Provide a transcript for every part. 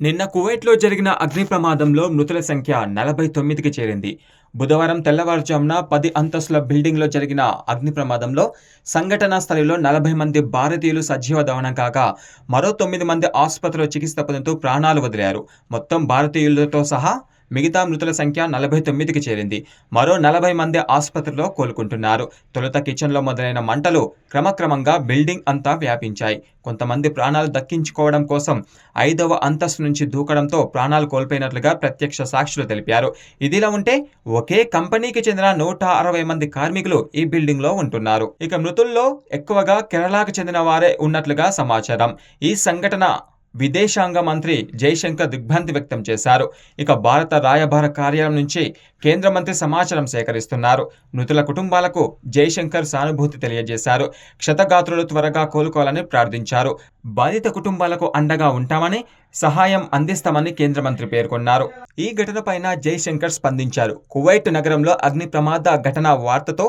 నిన్న కువైట్లో జరిగిన అగ్ని ప్రమాదంలో మృతుల సంఖ్య నలభై తొమ్మిదికి చేరింది. బుధవారం తెల్లవారుజామున పది అంతస్తుల బిల్డింగ్లో జరిగిన అగ్ని ప్రమాదంలో సంఘటనా స్థలిలో నలభై మంది భారతీయులు సజీవ దహనం కాగా మరో తొమ్మిది మంది ఆసుపత్రిలో చికిత్స పొందుతూ ప్రాణాలు వదిలారు. మొత్తం భారతీయులతో సహా మిగతా మృతుల సంఖ్య నలభై తొమ్మిదికి చేరింది. మరో నలభై మంది ఆసుపత్రిలో కోలుకుంటున్నారు. తొలుత కిచెన్లో మొదలైన మంటలు క్రమక్రమంగా బిల్డింగ్ అంతా వ్యాపించాయి. కొంతమంది ప్రాణాలు దక్కించుకోవడం కోసం ఐదవ అంతస్తు నుంచి దూకడంతో ప్రాణాలు కోల్పోయినట్లుగా ప్రత్యక్ష సాక్షులు తెలిపారు. ఇదిలా ఉంటే ఒకే కంపెనీకి చెందిన నూట అరవై మంది కార్మికులు ఈ బిల్డింగ్లో ఉంటున్నారు. ఇక మృతుల్లో ఎక్కువగా కేరళకు చెందిన వారే ఉన్నట్లుగా సమాచారం. ఈ సంఘటన విదేశాంగ మంత్రి జైశంకర్ దిగ్భ్రాంతి వ్యక్తం చేశారు. ఇక భారత రాయబార కార్యాలయం నుంచి కేంద్ర మంత్రి సమాచారం సేకరిస్తున్నారు. మృతుల కుటుంబాలకు జైశంకర్ సానుభూతి తెలియజేశారు. క్షతగాత్రులు త్వరగా కోలుకోవాలని ప్రార్థించారు. బాధిత కుటుంబాలకు అండగా ఉంటామని సహాయం అందిస్తామని కేంద్ర మంత్రి పేర్కొన్నారు. ఈ ఘటనపైన జైశంకర్ స్పందించారు. కువైట్ నగరంలో అగ్ని ప్రమాద ఘటన వార్తతో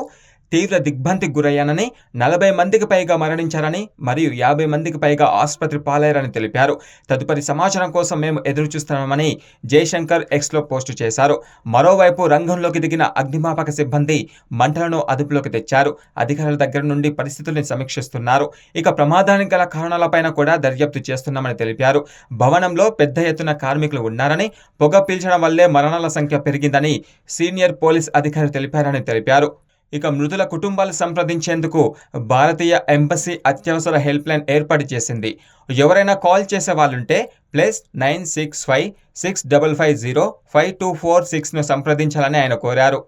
తీవ్ర దిగ్భ్రాంతికి గురయ్యానని నలభై మందికి పైగా మరణించారని మరియు యాభై మందికి పైగా ఆసుపత్రి పాలయ్యారని తెలిపారు. తదుపరి సమాచారం కోసం మేము ఎదురుచూస్తున్నామని జయశంకర్ ఎక్స్లో పోస్టు చేశారు. మరోవైపు రంగంలోకి దిగిన అగ్నిమాపక సిబ్బంది మంటలను అదుపులోకి తెచ్చారు. అధికారుల దగ్గర నుండి పరిస్థితుల్ని సమీక్షిస్తున్నారు. ఇక ప్రమాదానికి గల కారణాలపైన కూడా దర్యాప్తు చేస్తున్నామని తెలిపారు. భవనంలో పెద్ద ఎత్తున కార్మికులు ఉన్నారని పొగ పీల్చడం వల్లే మరణాల సంఖ్య పెరిగిందని సీనియర్ పోలీస్ అధికారి తెలిపారని తెలిపారు. ఇక మృతుల కుటుంబాలు సంప్రదించేందుకు భారతీయ ఎంబసీ అత్యవసర హెల్ప్ లైన్ ఏర్పాటు చేసింది. ఎవరైనా కాల్ చేసే వాళ్ళుంటే plus nine six five six double five zero five two four సిక్స్ను సంప్రదించాలని ఆయన కోరారు.